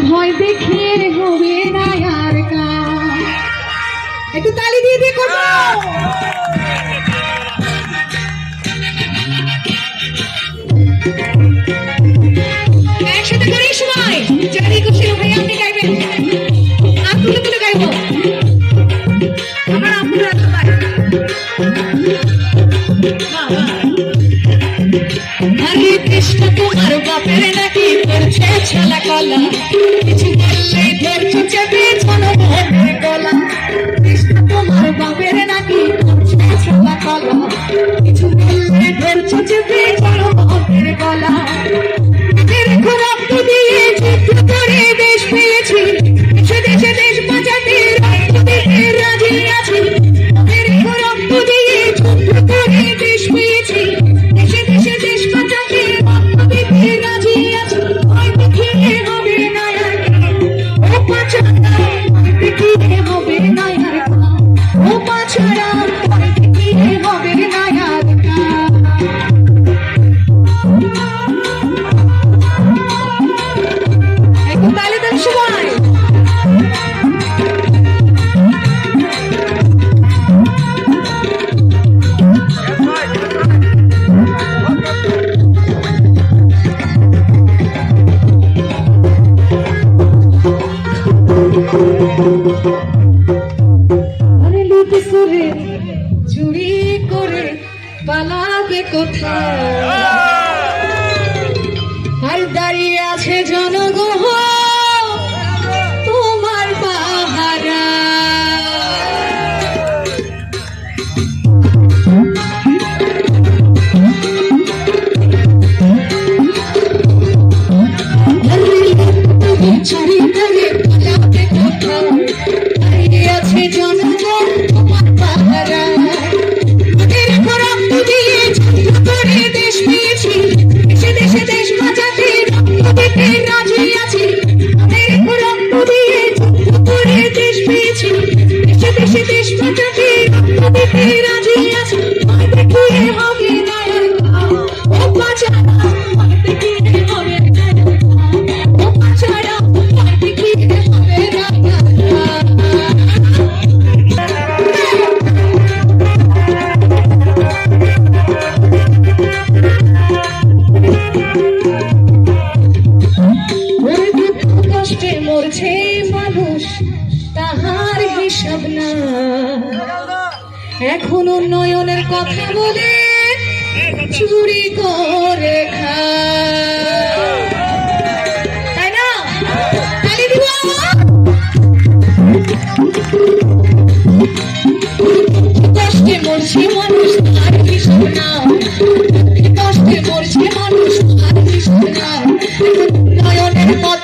ভয় দেখিয়ে হবে না আর একটু তালি দিয়ে দিয়ে করব একসাথে করি আমার ছেলা কলা কিছু বললে ধরছো চেপে ভোরের গলা। কৃষ্ণ তোমার বাপের নাকি করছে কলা কিছু বললে ধরছো চেপে আরে লুট করে চুরি করে পালাবে কোথায়? আর দাঁড়িয়ে আছে জনগহ তোমার পাহারা। মরছে মানুষ তাহার হিসাব না। এখন উন্নয়নের কথা বলে চুরি করে খায়। তাই না? তালি দিব? কষ্টে মরছে মানুষ, তার হিসাব না কষ্টে মরছে মানুষ, তার হিসাব না নয়নের পথ